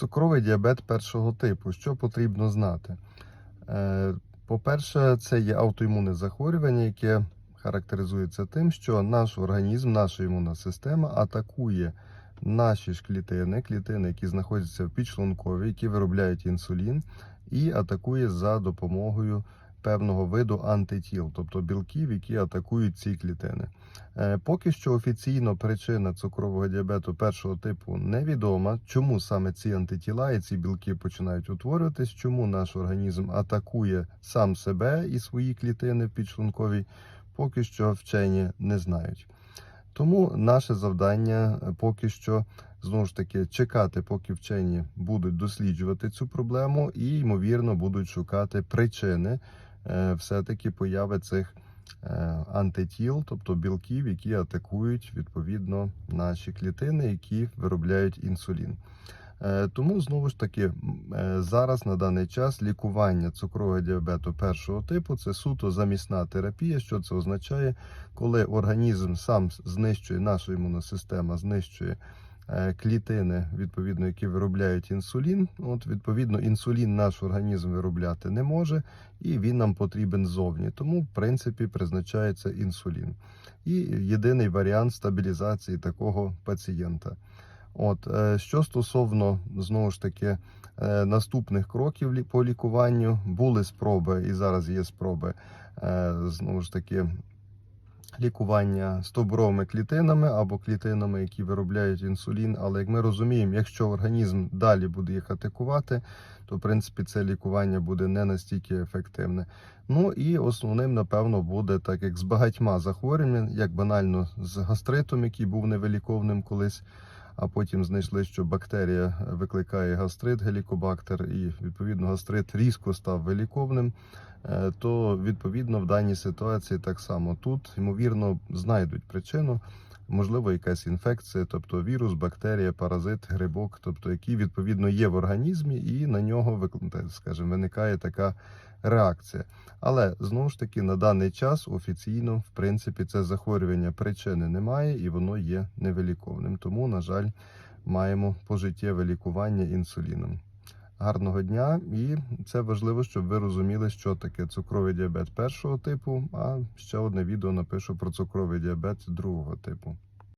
Цукровий діабет першого типу. Що потрібно знати? Е, По-перше, це є аутоімунне захворювання, яке характеризується тим, що наш організм, наша імунна система атакує наші ж клітини, клітини, які знаходяться в підшлункові, які виробляють інсулін, і атакує за допомогою певного виду антитіл, тобто білків, які атакують ці клітини. Е, Поки що офіційно причина цукрового діабету першого типу невідома. Чому саме ці антитіла і ці білки починають утворюватись, чому наш організм атакує сам себе і свої клітини в підшлунковій, поки що вчені не знають. Тому наше завдання е, поки що знову ж таки чекати, поки вчені будуть досліджувати цю проблему і ймовірно будуть шукати причини все-таки появи цих е, антитіл, тобто білків, які атакують відповідно наші клітини, які виробляють інсулін. Е, Тому знову ж таки е, зараз на даний час лікування цукрового діабету першого типу це суто замісна терапія. Що це означає, коли організм сам знищує наша імунна система, знищує е, клітини, відповідно, які виробляють інсулін. От відповідно, інсулін наш організм виробляти не може, і він нам потрібен ззовні. Тому, в принципі, призначається інсулін. І єдиний варіант стабілізації такого пацієнта. От е, що стосовно знову ж таки е, наступних кроків по лікуванню, були спроби, і зараз є спроби е, знову ж таки лікування стовбуровими клітинами або клітинами, які виробляють інсулін. Але як ми розуміємо, якщо організм далі буде їх атакувати, то в принципі це лікування буде не настільки ефективне. Ну і основним, напевно, буде так як з багатьма захворюваннями, як банально з гастритом, який був невиліковним колись. А потім знайшли, що бактерія викликає гастрит, гелікобактер, і відповідно гастрит різко став виліковним. Е, То відповідно в даній ситуації так само тут ймовірно знайдуть причину, можливо, якась інфекція, тобто вірус, бактерія, паразит, грибок, тобто які відповідно є в організмі, і на нього скажімо, виникає така реакція. Але знову ж таки на даний час офіційно, в принципі, це захворювання причини немає і воно є невиліковним. Тому, на жаль, маємо пожиттєве лікування інсуліном. Гарного дня, і це важливо, щоб ви розуміли, що таке цукровий діабет першого типу. А ще одне відео напишу про цукровий діабет другого типу.